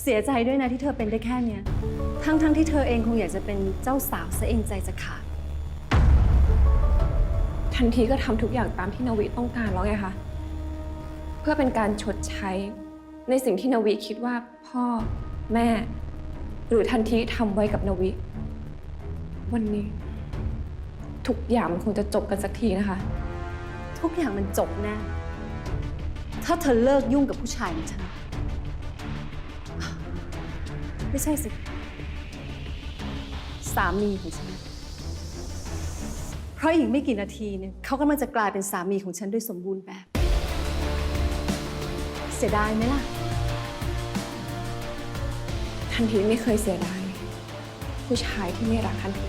เสียใจด้วยนะที่เธอเป็นได้แค่เนี้ย ทั้งๆที่เธอเองคงอยากจะเป็นเจ้าสาวซะเองใจจะขาด ทันทีก็ทำทุกอย่างตามที่นาวิต้องการแล้วไงคะ เพื่อเป็นการชดใช้ ในสิ่งที่นาวิคิดว่าพ่อ แม่ หรือทันทีทำไว้กับนาวิ วันนี้ ทุกอย่างมันคงจะจบกันสักทีนะคะ ทุกอย่างมันจบแน่ถ้าเธอเลิกยุ่งกับผู้ชายของฉัน ไม่ใช่สิ สามีของฉัน เพราะอีกไม่กี่นาทีเนี่ยเขากำลังจะกลายเป็นสามีของฉันด้วยสมบูรณ์แบบ เสียดายไหมล่ะ ทันทีไม่เคยเสียดาย ผู้ชายที่ไม่รักทันที